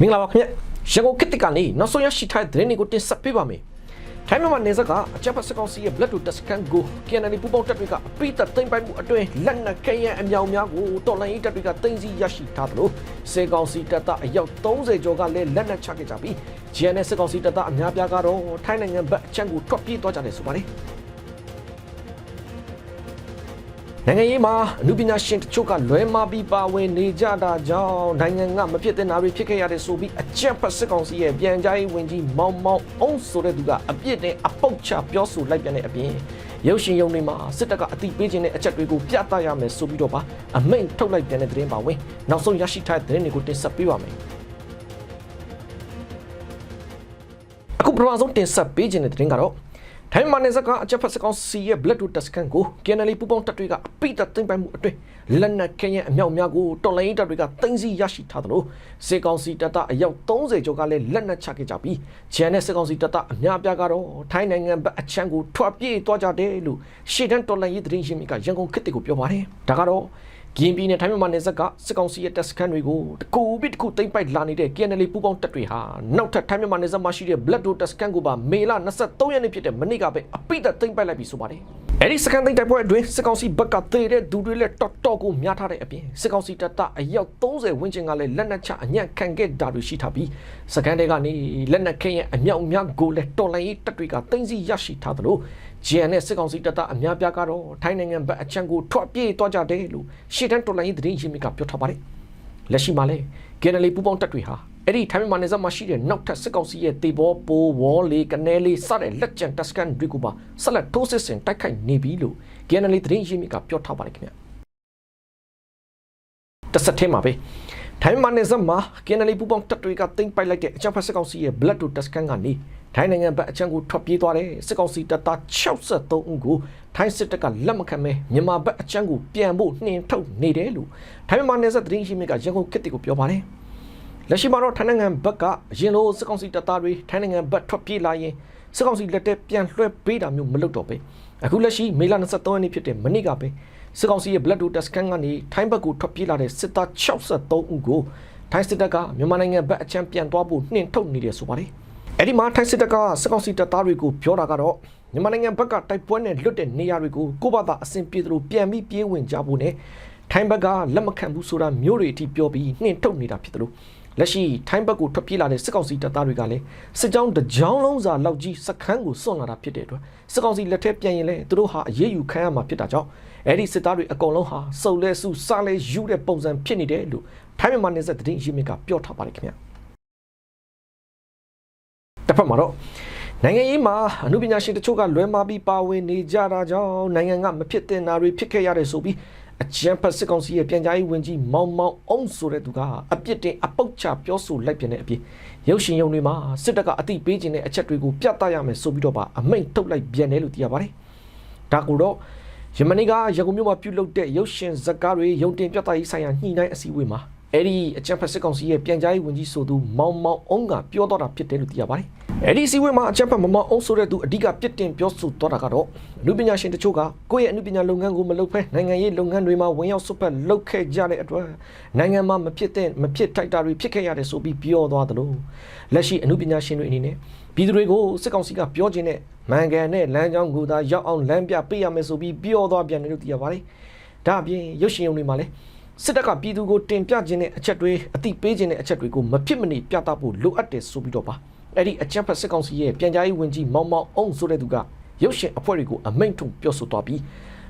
မင်္ဂလာပါခင်ဗျရန်ကုန်ခေတ်တကနေနောက်ဆုံးရရှိထားတဲ့သတင်းတွေကိုတင်ဆက်ပေးပါမယ်ထိုင်းမြန်မာနယ်စပ်ကအကြပ်ဖက်စကောင်စီရဲ့ blood to test scan ကို KNL ပူပေါင်းတပ်တွေကအပိသက်သိမ်းပိုက်မှုအတွင်းလက်နက်ခဲယံအမြောင်များကိုတော်လိုင်းရေးတပ်တွေကသိမ်းဆည်းရရှိထားသလိုစေကောင်စီတပ်သားအယောက်30ကျော်ကလည်းလက်နက်ချခဲ့ကြပြီး GNS စကောင်စီတပ်သားအများပြားကတော့ထိုင်းနိုင်ငံဘက်အချမ်းကိုထွက်ပြေးသွားကြတယ်ဆိုပါတယ် နိုင်ငံရေးမှာအမှုပညာရှင်တချို့ကလွဲမှားပြီးပါဝင်နေကြတာကြောင့်နိုင်ငံကမဖြစ်တဲ့နာတွေဖြစ်ခဲ့ရတဲ့ဆိုပြီးအကြက်ဖက်စစ်ကောင်စီရဲ့ပြန်ကြားရေးဝန်ကြီးမောင်မောင်အုံးဆိုတဲ့သူကအပြစ်နဲ့အပုတ်ချပြောဆိုလိုက်ပြန်တဲ့အပြင်ရုပ်ရှင်ရုံတွေမှာစစ်တပ်ကအတိပေးခြင်းတဲ့အချက်တွေကိုပြသရမယ်ဆိုပြီးတော့ပါအမိန့်ထုတ်လိုက်ပြန်တဲ့သတင်းပါဝင်နောက်ဆုံးရရှိထားတဲ့သတင်းတွေကိုတင်ဆက်ပေးပါမယ်အခုပထမဆုံးတင်ဆက်ပေးခြင်းတဲ့သတင်းကတော့ ထိုင်းမန်နေဇကအချက်ဖက်စကောင်စီရဲ့ blood to test scan ကို KNL ပူပေါင်းတပ်တွေကအပိတသိမ့်ပိုင်မှုအတွင်းလက်နက်ခဲယံအမြောက်များကိုတော်လိုင်းတပ်တွေကတင်စီရရှိထားသလိုစေကောင်စီတပ်သားအယောက်30ကျော်ကလည်းလက်နက်ချခဲ့ကြပြီးဂျန်နဲ့စေကောင်စီတပ်သားအများပြားကတော့ထိုင်းနိုင်ငံဘက်အချမ်းကိုထွက်ပြေးသွားကြတယ်လို့ရှေ့တန်းတော်လိုင်းရေးသတင်းရင်းမြစ်ကရန်ကုန်ခေတ်တွေကိုပြောပါတယ်ဒါကတော့ ကင်းပြည်နယ်ထိုင်းမြန်မာနယ်စပ်ကစစ်ကောင်စီရဲ့တပ်စခန်းတွေကိုတကူဘစ်တကူသိမ့်ပိုက်လာနေတဲ့ KNL ပူပေါင်းတပ်တွေဟာနောက်ထပ်ထိုင်းမြန်မာနယ်စပ်မှာရှိတဲ့ Blood Dot တပ်စခန်းကိုပါမေလ23ရက်နေ့ဖြစ်တဲ့မနေ့ကပဲအပိသက်သိမ့်ပိုက်လိုက်ပြီဆိုပါတယ်။ အဲဒီစကန်သိမ့်တိုက်ပွဲအတွင်းစစ်ကောင်စီဘက်ကသေတဲ့ဒူတွေလည်းတော်တော်ကိုများထားတဲ့အပြင်စစ်ကောင်စီတပ်သားအယောက်30ဝန်းကျင်ကလည်းလက်နက်ချအညံ့ခံခဲ့တာတွေရှိထားပြီးစကန်တွေကနေလက်နက်ခင်းရဲ့အမြောက်အများကိုလည်းတော်လိုင်းရေးတပ်တွေကသိမ်းဆီးရရှိထားသလို GN နဲ့စစ်ကောင်စီတပ်သားအများပြားကတော့ထိုင်းနိုင်ငံဘက်အချမ်းကိုထွက်ပြေးသွားကြတယ်လို့ရှေ့တန်းတော်လိုင်းရေးသတင်းရင်းမြစ်ကပြောထားပါတယ်။လက်ရှိမှာလဲ KNL ပူပေါင်းတပ်တွေဟာ အဲ့ဒီထိုင်းမြန်မာနယ်စပ်မှာရှိတဲ့နောက်ထပ်စစ်ကောင်စီရဲ့တေဘောပိုဝေါ်လေးကနေလေးစတဲ့လက်ကျန်တပ်စကန်တွေကပါဆက်လက်ထိုးစစ်ဆင်တိုက်ခိုက်နေပြီလို့ KNL သတင်းရင်းမြစ်ကပြောထားပါတယ်ခင်ဗျာတဆက်ထဲမှာပဲထိုင်းမြန်မာနယ်စပ်မှာ KNL ပူပေါင်းတပ်တွေကတင်ပိုက်လိုက်တဲ့အကြမ်းဖက်စစ်ကောင်စီရဲ့ blood to test scan ကနေထိုင်းနိုင်ငံဘက်အချမ်းကိုထွက်ပြေးသွားတဲ့စစ်ကောင်စီတပ်သား63ဦးကိုထိုင်းစစ်တပ်ကလက်မခံမဲမြန်မာဘက်အချမ်းကိုပြန်ဖို့နှင်ထုတ်နေတယ်လို့ထိုင်းမြန်မာနယ်စပ်သတင်းရင်းမြစ်ကရန်ကုန်ခေတ်တီကိုပြောပါတယ် လက်ရှိမှာတော့ထိုင်းနိုင်ငံဘက်ကအရင်လိုစစ်ကောင်စီတပ်သားတွေထိုင်းနိုင်ငံဘက်ထွက်ပြေးလာရင်စစ်ကောင်စီလက်ထက်ပြန်လွှဲပေးတာမျိုးမလုပ်တော့ပဲအခုလက်ရှိမေလ23ရက်နေ့ဖြစ်တဲ့မနေ့ကပဲစစ်ကောင်စီရဲ့ blood to test scan ကနေထိုင်းဘက်ကိုထွက်ပြေးလာတဲ့စစ်သား63ဦးကိုထိုင်းစစ်တပ်ကမြန်မာနိုင်ငံဘက်အချမ်းပြန်သွားဖို့နှင်ထုတ်နေတယ်ဆိုပါတယ်အဲ့ဒီမှာထိုင်းစစ်တပ်ကစစ်ကောင်စီတပ်သားတွေကိုပြောတာကတော့မြန်မာနိုင်ငံဘက်ကတိုက်ပွဲနဲ့လွတ်တဲ့နေရာတွေကိုကိုယ့်ဘာသာအဆင်ပြေသလိုပြန်ပြီးပြေးဝင်ကြဖို့နဲ့ထိုင်းဘက်ကလက်မခံဘူးဆိုတာမျိုးတွေအထိပြောပြီးနှင်ထုတ်နေတာဖြစ်တယ်လို့ လက်ရှိထိုင်းဘက်ကိုထွက်ပြေးလာတဲ့စစ်ကောင်စီတပ်သားတွေကလည်းစစ်ကြောင်းတစ်ကြောင်းလုံးစာလောက်ကြီးစခန်းကိုစွန့်လာတာဖြစ်တဲ့အတွက်စစ်ကောင်စီလက်ထက်ပြန်ရင်လည်းသူတို့ဟာအရေးယူခံရမှာဖြစ်တာကြောင့်အဲ့ဒီစစ်သားတွေအကုန်လုံးဟာစုံလဲစုစားလဲယူတဲ့ပုံစံဖြစ်နေတယ်လို့ထိုင်းမြန်မာနယ်စပ်သတင်းရင်းမြစ်ကပြောထားပါတယ်ခင်ဗျာတစ်ဖက်မှာတော့နိုင်ငံရေးမှာအမှုပညာရှင်တချို့ကလွဲမှားပြီးပါဝင်နေကြတာကြောင့်နိုင်ငံကမဖြစ်တဲ့နာတွေဖြစ်ခဲ့ရတယ်ဆိုပြီး အချမ်းဖတ်စစ်ကောင်စီရဲ့ပြန်ကြားရေးဝန်ကြီးမောင်မောင်အုံးဆိုတဲ့သူကအပြစ်တင်အပုတ်ချပြောဆိုလိုက်ပြန်တဲ့အပြင်ရုပ်ရှင်ရုံတွေမှာစစ်တပ်ကအတိပေးခြင်းတဲ့အချက်တွေကိုပြသရမယ်ဆိုပြီးတော့ပါအမိန့်ထုတ်လိုက်ပြန်တယ်လို့သိရပါတယ်။ဒါကူတော့ယမနီကရန်ကုန်မြို့မှာပြုလုပ်တဲ့ရုပ်ရှင်ဇာတ်ကားတွေရုံတင်ပြသရေးဆိုင်ရာညှိနှိုင်းအစည်းအဝေးမှာအဲ့ဒီအချမ်းဖတ်စစ်ကောင်စီရဲ့ပြန်ကြားရေးဝန်ကြီးဆိုသူမောင်မောင်အုံးကပြောတော့တာဖြစ်တယ်လို့သိရပါတယ်။ အဲ့ဒီအစည်းအဝေးမှာအချမ်းဖတ်မောင်မောင်အုံးဆိုတဲ့သူအဓိကပြစ်တင်ပြောဆိုတော့တာကတော့အနုပညာရှင်တချို့ကကိုယ့်ရဲ့အနုပညာလုပ်ငန်းကိုမလုပ်ဖဲနိုင်ငံရေးလုပ်ငန်းတွေမှာဝင်ရောက်ဆွတ်ဖက်လုပ်ခဲ့ကြတဲ့အတွက်နိုင်ငံမှာမဖြစ်တဲ့မဖြစ်ထိုက်တာတွေဖြစ်ခဲ့ရတယ်ဆိုပြီးပြောသွားသလိုလက်ရှိအနုပညာရှင်တွေအနေနဲ့ပြည်သူတွေကိုစစ်ကောင်စီကပြောခြင်းနဲ့မန်ကန်နဲ့လမ်းကြောင်းကိုသာရောက်အောင်လမ်းပြပေးရမယ်ဆိုပြီးပြောသွားပြန်တယ်လို့သိရပါတယ်။ဒါအပြင်ရုပ်ရှင်ရုံတွေမှာလည်းစစ်တပ်ကပြည်သူကိုတင်ပြခြင်းတဲ့အချက်တွေအတိပေးခြင်းတဲ့အချက်တွေကိုမဖြစ်မနေပြသဖို့လိုအပ်တယ်ဆိုပြီးတော့ပါ အဲ့ဒီအချက်ဖက်စစ်ကောင်စီရဲ့ပြန်ကြားရေးဝန်ကြီးမောင်မောင်အုံးဆိုတဲ့သူကရုပ်ရှင်အဖွဲ့တွေကိုအမိန့်ထုတ်ပြောဆိုသွားပြီး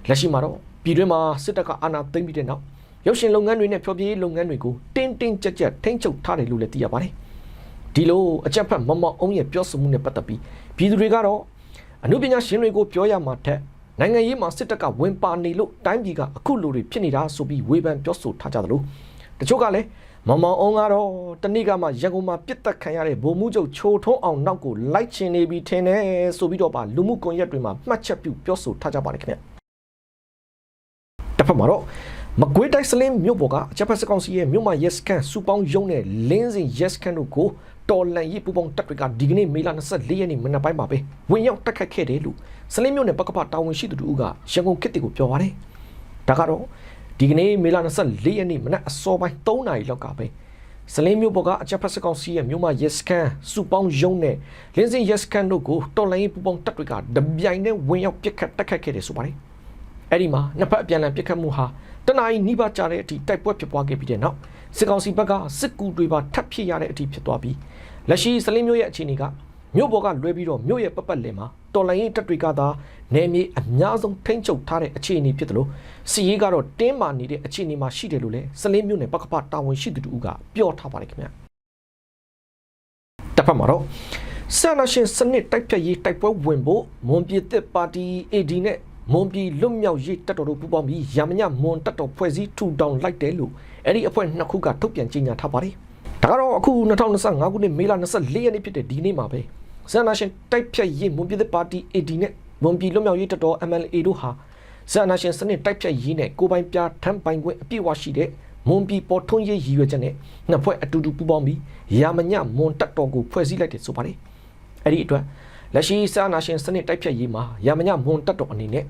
လက်ရှိမှာတော့ပြည်တွင်းမှာစစ်တပ်ကအာဏာသိမ်းပြီးတဲ့နောက်ရုပ်ရှင်လုပ်ငန်းတွေနဲ့ဖျော်ဖြေရေးလုပ်ငန်းတွေကိုတင်းတင်းကြပ်ကြပ်ထိန်းချုပ်ထားတယ်လို့လည်းသိရပါတယ်ဒီလိုအချက်ဖက်မောင်မောင်အုံးရဲ့ပြောဆိုမှုနဲ့ပတ်သက်ပြီးပြည်သူတွေကတော့အမှုပညာရှင်တွေကိုပြောရမှာတဲ့နိုင်ငံရေးမှာစစ်တပ်ကဝင်ပါနေလို့တိုင်းပြည်ကအခုလိုတွေဖြစ်နေတာဆိုပြီးဝေဖန်ပြောဆိုထားကြသလိုတချို့ကလည်း မမောင်အောင်ကတော့တနေ့ကမှရန်ကုန်မှာပြစ်တက်ခံရတဲ့ဗိုလ်မှုချုပ်ချိုထုံးအောင်နောက်ကိုလိုက်ချင်နေပြီထင်တယ်ဆိုပြီးတော့ပါလူမှုကွန်ရက်တွေမှာမှတ်ချက်ပြုပြောဆိုထားကြပါတယ်ခင်ဗျတစ်ဖက်မှာတော့မကွေးတိုင်းစလင်းမြို့ပေါ်ကအချက်ဖက်စကောင်စီရဲ့မြို့မှာ yes can စူပေါင်းရုံးနဲ့လင်းစင် yes can တို့ကိုတော်လန်ရေးပူပေါင်းတပ်တွေကဒီကနေ့မေလ24ရက်နေ့မနက်ပိုင်းမှာပဲဝင်ရောက်တက်ခတ်ခဲ့တယ်လို့စလင်းမြို့နယ်ပကပတာဝန်ရှိသူတို့ကရန်ကုန်ခေတ်တီကိုပြောပါတယ်။ဒါကတော့ ဒီကနေ့မေလ24ရက်နေ့မနက်အစောပိုင်း3နာရီလောက်ကပဲစလင်းမျိုးပေါ်ကအကြက်ဖက်စစ်ကောင်စီရဲ့မြို့မရက်စကန်စုပေါင်းယုံနဲ့လင်းစင်ရက်စကန်တို့ကိုတော်လိုင်းရေးပူပေါင်းတပ်တွေကတပြိုင်တည်းဝင်ရောက်ပစ်ခတ်တက်ခတ်ခဲ့တယ်ဆိုပါတယ်။အဲ့ဒီမှာနှစ်ဖက်အပြန်အလှန်ပစ်ခတ်မှုဟာတနအီနီးပါးကြာတဲ့အထိတိုက်ပွဲဖြစ်ပွားခဲ့ပြီးတဲ့နောက်စစ်ကောင်စီဘက်ကစစ်ကူတွေပါထပ်ဖြစ်ရတဲ့အထိဖြစ်သွားပြီးလက်ရှိစလင်းမျိုးရဲ့အခြေအနေက မြို့ပေါ်ကလွဲပြီးတော့မြို့ရဲ့ပတ်ပတ်လည်မှာတော်လိုင်းရေးတပ်တွေကသာနယ်မြေအများဆုံးထိန်းချုပ်ထားတဲ့အခြေအနေဖြစ်တယ်လို့စီရေးကတော့တင်းမာနေတဲ့အခြေအနေမှာရှိတယ်လို့လည်းစလင်းမျိုးနယ်ပကပတာဝန်ရှိသူတူကပြောထားပါတယ်ခင်ဗျာတစ်ဖက်မှာတော့ဆန္ဒရှင်စနစ်တိုက်ဖြတ်ရေးတိုက်ပွဲဝင်ဖို့မွန်ပြည်သစ်ပါတီ AD နဲ့မွန်ပြည်လွတ်မြောက်ရေးတပ်တော်တို့ပူးပေါင်းပြီးရမညမွန်တပ်တော်ဖွဲ့စည်းထူထောင်လိုက်တယ်လို့အဲ့ဒီအဖွဲ့နှစ်ခုကထုတ်ပြန်ကြေညာထားပါတယ်ဒါကတော့အခု2025ခုနှစ်မေလ24ရက်နေ့ဖြစ်တဲ့ဒီနေ့မှာပဲ ဆန္ဒရှင်တိုက်ဖြတ်ရေးမွန်ပြည်သစ်ပါတီ AD နဲ့မွန်ပြည်လွတ်မြောက်ရေးတပ်တော် MLA တို့ဟာဆန္ဒရှင်စနစ်တိုက်ဖြတ်ရေးနဲ့ကိုပိုင်ပြထမ်းပိုင်ခွင့်အပြည့်အဝရှိတဲ့မွန်ပြည်ပေါ်ထွန်းရေးရည်ရွယ်ချက်နဲ့နှစ်ဖွဲ့အတူတူပူးပေါင်းပြီးရာမညမွန်တပ်တော်ကိုဖွဲ့စည်းလိုက်တယ်ဆိုပါတယ်အဲ့ဒီအတွက်လက်ရှိစာနာရှင်စနစ်တိုက်ဖြတ်ရေးမှာရာမညမွန်တပ်တော်အနေနဲ့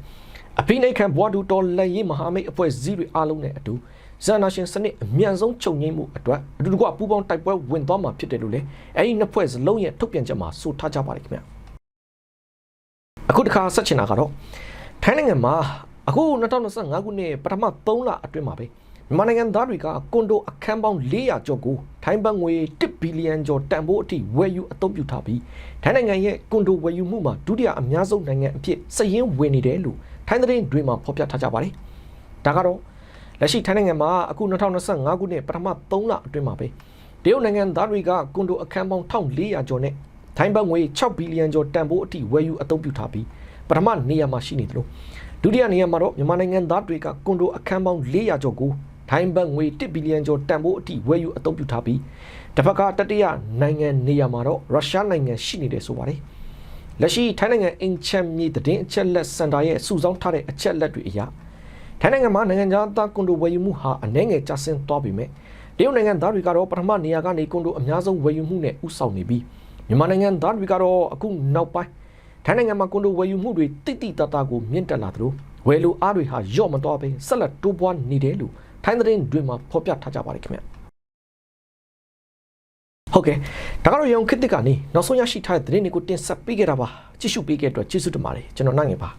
အဖိနှိတ်ခံဘွားတူတော်လက်ရေးမဟာမိတ်အဖွဲ့စည်းတွေအားလုံးနဲ့အတူ ဇာနာရှင်စနစ်အမြန်ဆုံးချုပ်ငိမ့်မှုအတွက်အတူတကွပူးပေါင်းတိုက်ပွဲဝင်သွားမှာဖြစ်တယ်လို့လည်းအဲ့ဒီနှစ်ဖွဲ့စလုံးရဲ့ထုတ်ပြန်ချက်မှာဆိုထားကြပါတယ်ခင်ဗျအခုတစ်ခါဆက်ချင်တာကတော့ထိုင်းနိုင်ငံမှာအခု2025ခုနှစ်ပထမ3လအတွင်းမှာပဲမြန်မာနိုင်ငံသားတွေကကွန်ဒိုအခန်းပေါင်း400ကျော်ကိုထိုင်းဘတ်ငွေ1ဘီလီယံကျော်တန်ဖိုးအထိဝယ်ယူအသုံးပြုထားပြီးထိုင်းနိုင်ငံရဲ့ကွန်ဒိုဝယ်ယူမှုမှာဒုတိယအများဆုံးနိုင်ငံအဖြစ်စည်ရင်းဝင်နေတယ်လို့ထိုင်းသတင်းတွေမှာဖော်ပြထားကြပါတယ်။ဒါကတော့ လက်ရှိထိုင်းနိုင်ငံမှာအခု2025ခုနှစ်ပထမ3လအတွင်းမှာပဲတရုတ်နိုင်ငံသားတွေကကွန်ဒိုအခန်းပေါင်း1400ကျော်နဲ့ထိုင်းဘတ်ငွေ6ဘီလီယံကျော်တန်ဖိုးအထိဝယ်ယူအသုံးပြုထားပြီးပထမနေရာမှာရှိနေတယ်လို့ဒုတိယနေရာမှာတော့မြန်မာနိုင်ငံသားတွေကကွန်ဒိုအခန်းပေါင်း400ကျော်ကိုထိုင်းဘတ်ငွေ1ဘီလီယံကျော်တန်ဖိုးအထိဝယ်ယူအသုံးပြုထားပြီးတစ်ဖက်ကတတိယနိုင်ငံနေရာမှာတော့ရုရှားနိုင်ငံရှိနေတယ်ဆိုပါတယ်လက်ရှိထိုင်းနိုင်ငံအင်ချမ်မြေတည်င်းအချက်လက်စင်တာရဲ့စုဆောင်းထားတဲ့အချက်လက်တွေအရ ထိုင်းနိုင်ငံမှာနိုင်ငံသားကွန်ဒိုဝယ်ယူမှုဟာအနည်းငယ်ကျဆင်းသွားပြီမဲ့တရုတ်နိုင်ငံသားတွေကတော့ပထမနေရာကနေကွန်ဒိုအများဆုံးဝယ်ယူမှုနဲ့ဥဆောင်နေပြီးမြန်မာနိုင်ငံသားတွေကတော့အခုနောက်ပိုင်းထိုင်းနိုင်ငံမှာကွန်ဒိုဝယ်ယူမှုတွေတိတိတတ်တာကိုမြင့်တက်လာသလိုဝယ်လိုအားတွေဟာညော့မသွားဘဲဆက်လက်တိုးပွားနေတယ်လို့ထိုင်းသတင်းတွေမှာဖော်ပြထားကြပါတယ်ခင်ဗျဟုတ်ကဲ့ဒါကတော့ရုံခစ်တစ်ကနေနောက်ဆုံးရရှိထားတဲ့သတင်းတွေကိုတင်ဆက်ပေးခဲ့တာပါကြည့်ရှုပေးခဲ့တဲ့အတွက်ကျေးဇူးတင်ပါတယ်ကျွန်တော်နိုင်ငယ်ပါ